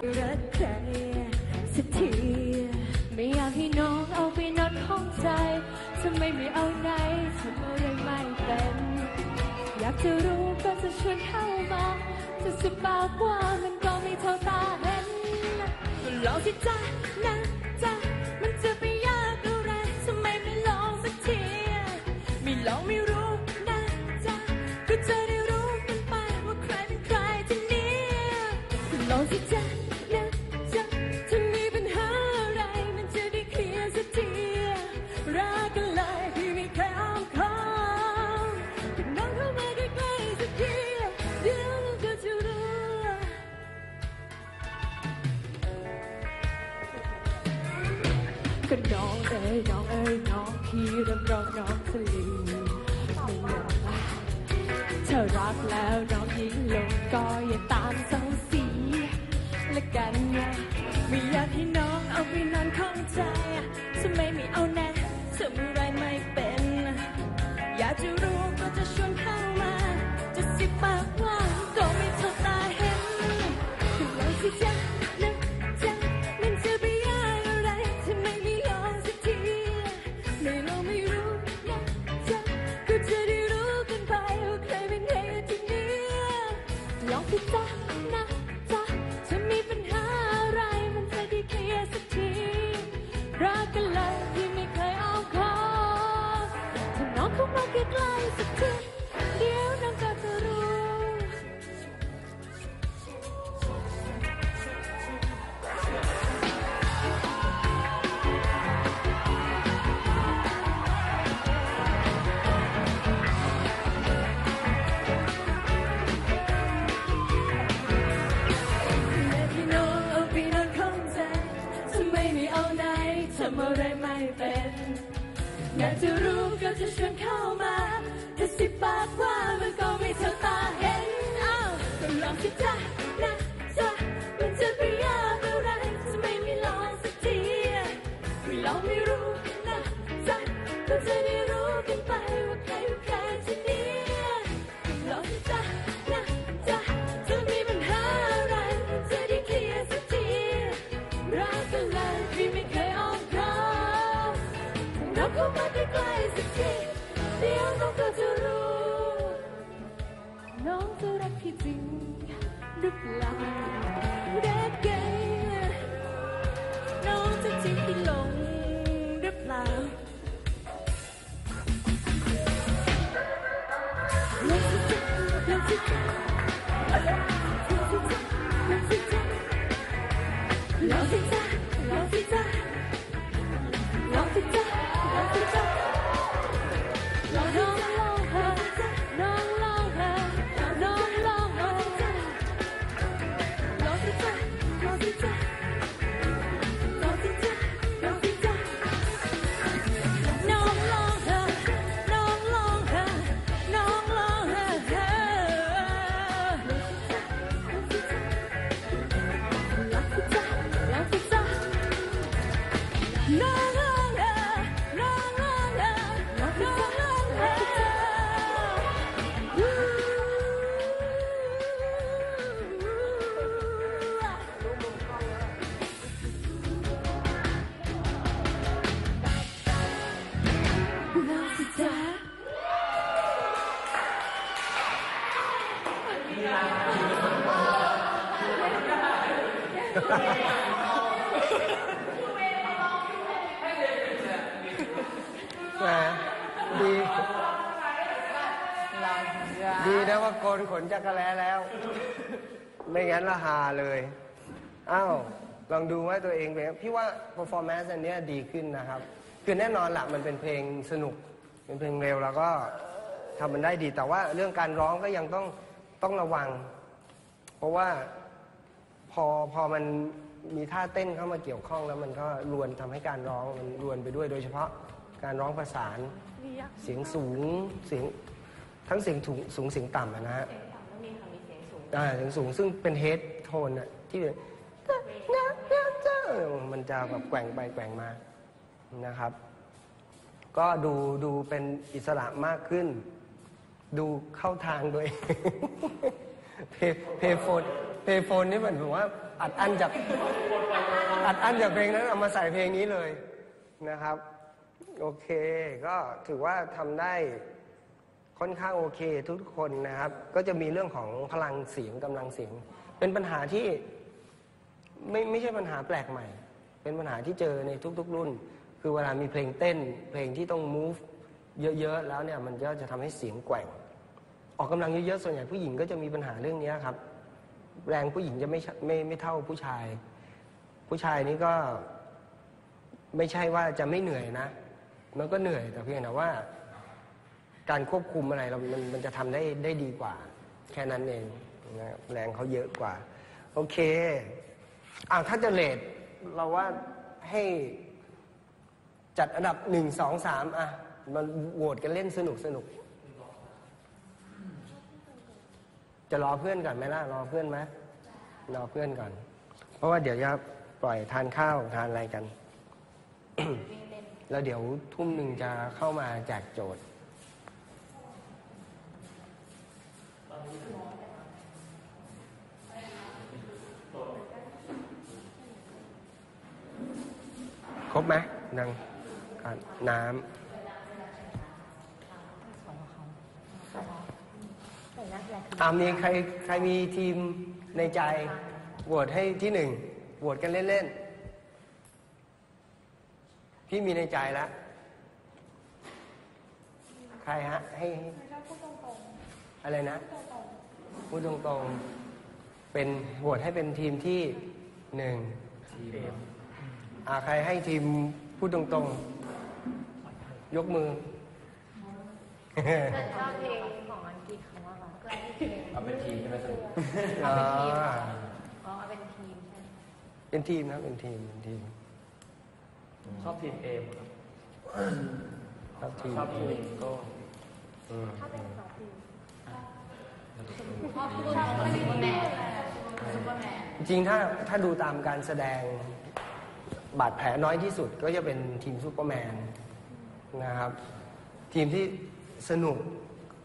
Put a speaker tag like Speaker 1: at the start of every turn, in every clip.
Speaker 1: รักใครสักทีไม่อยากให้น้องเอาไปนอนห้องใจทำไมไม่เอาไหนทำอะไรไม่เป็น อยากจะรู้ก็จะชวนเข้ามาจะสบปากว่ามันก็ไม่เท่าตาเห็นลองสิจ้านะ ยน้องเอ้ยน้องพี่รับรองน้องจะลืมไม่ยอมเธอรักแล้วน้องยิ่งลงก็อย่าตามเศร้าสีละกันนะไม่อยากให้น้องเอาไปนอนข้องใจทำไมไม่เอาแน่ทำอะไรไม่เป็น อยากจะรู้ก็จะชวนเข้ามา จะสิบปากว่าก็ไม่เท่าตาเห็นคือลองสิจ๊ะ তোমাকে ক্লান্ত จะรู้ก็จะชวนเข้ามาจะสิบปากว่ามันก็ไม่เท่าตาเห็นอ้าวก็ลองสิจ้านะจ้ามันจะไปยากอะไรทำไมไม่ลองสักทีไม่ลองไม่รู้นะจ้าก็จะได้รู้กันไปว่าใครเป็นใครที่นี่ลองสิจ้านะจ้าจะมีปัญหาอะไรจะได้เคลียร์สักทีรักกันเลยพี่ไม่เคยอ้อมค้อมน้องเข้ามา Đức lòng đã kể Nó sẽ chỉ
Speaker 2: แหมดีดีนะว่าโกนขนจักรแล้แล้ว ไม่งั้นละฮาเลยอ้าวลองดูว่าตัวเองเป็นพี่ว่า performance อันเนี้ยดีขึ้นนะครับ คือแน่นอนละมันเป็นเพลงสนุก เป็นเพลงเร็วแล้วก็ทำมันได้ดีแต่ว่าเรื่องการร้องก็ยังต้องต้องระวัง เพราะว่า พอพอมันมีท่าเต้นเข้ามาเกี่ยวข้องแล้วมันก็รวนทำให้การร้องมันรวนไปด้วยโดยเฉพาะการร้องประสานเสียงสูงเสียงทั้งเสียงถุงสูงเสียงต่ำอะนะฮะอ่าเสียงสูงซึ่งเป็นเฮดโทนอะที่มันจะแบบแกว่งไปแกว่งมานะครับ ก็ดูดูเป็นอิสระมากขึ้น ดูเข้าทางตัวเอง เพเพโฟนเพโฟนนี่เหมันแบบว่า อัดอั้นจากอัดอั้นจากเพลงนั้นเอามาใส่เพลงนี้เลยนะครับ โอเค ก็ถือว่าทำได้ค่อนข้างโอเคทุกคนนะครับ ก็จะมีเรื่องของพลังเสียงกำลังเสียง เป็นปัญหาที่ไม่ไม่ใช่ปัญหาแปลกใหม่ เป็นปัญหาที่เจอในทุก ๆ รุ่น คือเวลามีเพลงเต้น เพลงที่ต้อง move เยอะ ๆ แล้วเนี่ยมันก็จะทำให้เสียงแกว่ง ออกกำลังเยอะๆส่วนใหญ่ผู้หญิงก็จะมีปัญหาเรื่องนี้ครับ แรงผู้หญิงจะไม่ไม่ไม่เท่าผู้ชาย ผู้ชายนี่ก็ไม่ใช่ว่าจะไม่เหนื่อยนะ มันก็เหนื่อยแต่เพียงแต่ว่า การควบคุมอะไรเรามันมันจะทำได้ได้ดีกว่า แค่นั้นเองนะแรงเขาเยอะกว่า โอเคอ่าถ้าจะเลทเราว่าให้จัดอันดับหนึ่งสองสามอะมันโหวตกันเล่นสนุกสนุก จะรอเพื่อนก่อนไหมล่ะรอเพื่อนไหมรอเพื่อนก่อน เพราะว่าเดี๋ยวจะปล่อยทานข้าวทานอะไรกัน แล้วเดี๋ยวทุ่มหนึ่งจะเข้ามาแจกโจทย์ครบไหมนังอะน้ำ อ่ามีใครใครมีทีมในใจโหวตให้ที่หนึ่งโหวตกันเล่นๆ พี่มีในใจแล้ว ใครฮะ ให้ให้อะไรนะ พูดตรงๆ เป็นโหวตให้เป็นทีมที่หนึ่งอ่าใครให้ทีมพูดตรงๆ ยกมือ
Speaker 3: แต่ชอบเพลงของอังกฤษเขาว่าแบบก็เพลง
Speaker 4: เอาเป็นทีมใช่ไหมสรุป
Speaker 3: เอาเป็นทีม
Speaker 2: อ่า
Speaker 3: อ๋อเอาเป็นทีมใช่ไหม
Speaker 2: เป็นทีมนะเป็นทีมเป็นทีม
Speaker 4: ชอบทีมเอมครับ
Speaker 2: ครับทีม
Speaker 4: ชอบทีมก็
Speaker 2: อืม
Speaker 3: ถ้าเป็นสองทีมชอบพูดชอบเป็นซูเปอร์แมนซูเปอร์แมน
Speaker 2: จริงๆถ้าถ้าดูตามการแสดงบาดแผลน้อยที่สุดก็จะเป็นทีมซูเปอร์แมนนะครับ ทีมที่ สนุก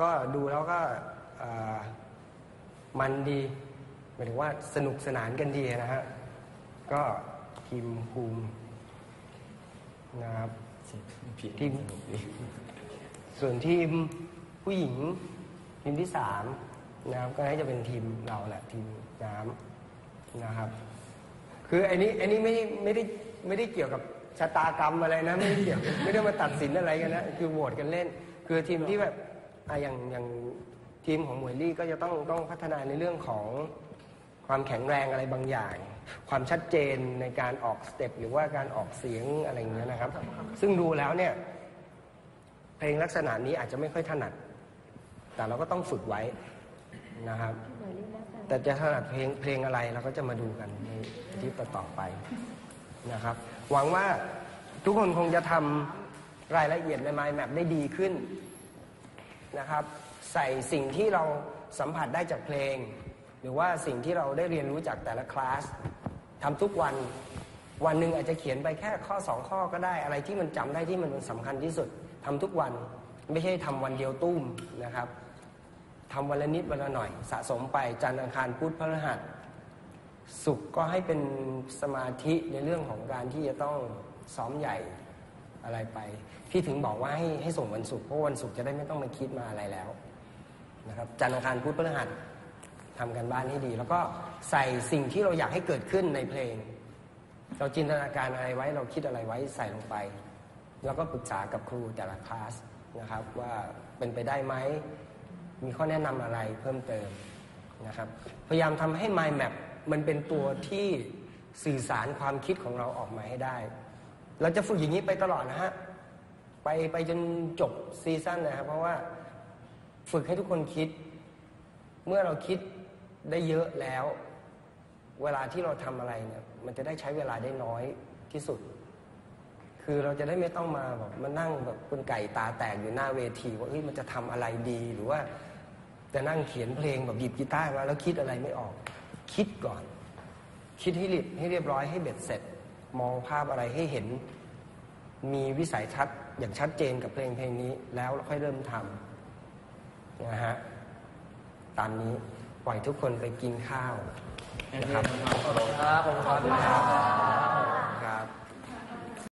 Speaker 2: ก็ดูแล้วก็เอ่อมันดีหมายถึงว่าสนุกสนานกันดีนะฮะก็ทีมภูมินะครับทีมส่วนทีมผู้หญิงทีมที่สามนะครับก็น่าจะเป็นทีมเราแหละทีมน้ำนะครับ คืออันนี้อันนี้ไม่ไม่ได้ไม่ได้เกี่ยวกับชะตากรรมอะไรนะ ไม่ได้เกี่ยวไม่ได้มาตัดสินอะไรกันนะ คือโหวตกันเล่น คือทีมที่แบบอะอย่างอย่างทีมของหมวยลี่ก็จะต้องต้องพัฒนาในเรื่องของความแข็งแรงอะไรบางอย่าง ความชัดเจนในการออกสเต็ปหรือว่าการออกเสียงอะไรอย่างเงี้ยนะครับ ซึ่งดูแล้วเนี่ยเพลงลักษณะนี้อาจจะไม่ค่อยถนัด แต่เราก็ต้องฝึกไว้นะครับ แต่จะถนัดเพลงเพลงอะไรเราก็จะมาดูกันในอาทิตย์ต่อๆไปนะครับ หวังว่าทุกคนคงจะทำ รายละเอียดใน Mind Map ได้ดีขึ้นนะครับ ใส่สิ่งที่เราสัมผัสได้จากเพลง หรือว่าสิ่งที่เราได้เรียนรู้จากแต่ละคลาสทำทุกวันวันหนึ่งอาจจะเขียนไปแค่ข้อสองข้อก็ได้อะไรที่มันจำได้ที่มันสำคัญที่สุดทำทุกวันไม่ใช่ทำวันเดียวตุ้มนะครับทำวันละนิดวันละหน่อย สะสมไปจันทร์อังคารพุธพฤหัสศุกร์ก็ให้เป็นสมาธิในเรื่องของการที่จะต้องซ้อมใหญ่ อะไรไป พี่ถึงบอกว่าให้ให้ส่งวันศุกร์เพราะวันศุกร์จะได้ไม่ต้องมาคิดมาอะไรแล้วนะครับจันทร์อังคารพุธพฤหัสทำกันบ้านให้ดี แล้วก็ใส่สิ่งที่เราอยากให้เกิดขึ้นในเพลง เราจินตนาการอะไรไว้เราคิดอะไรไว้ใส่ลงไป แล้วก็ปรึกษากับครูแต่ละคลาสนะครับว่าเป็นไปได้ไหมมีข้อแนะนำอะไรเพิ่มเติมนะครับพยายามทำให้ Mind Map มันเป็นตัวที่สื่อสารความคิดของเราออกมาให้ได้ เราจะฝึกอย่างนี้ไปตลอดนะฮะ ไปไปจนจบซีซั่นนะครับ เพราะว่าฝึกให้ทุกคนคิด เมื่อเราคิดได้เยอะแล้ว เวลาที่เราทำอะไรเนี่ย มันจะได้ใช้เวลาได้น้อยที่สุด คือเราจะได้ไม่ต้องมาแบบมานั่งแบบคนไก่ตาแตกอยู่หน้าเวที ว่าเฮ้ยมันจะทำอะไรดีหรือว่าจะนั่งเขียนเพลงแบบหยิบกีตาร์มาแล้วคิดอะไรไม่ออก คิดก่อน คิดให้เรียบให้เรียบร้อยให้เบ็ดเสร็จ มองภาพอะไรให้เห็น มีวิสัยทัศน์อย่างชัดเจนกับเพลงเพลงนี้ แล้วค่อยเริ่มทำนะฮะตามนี้ปล่อยทุกคนไปกินข้าวนะครับขอบคุณครับขอบคุณครับ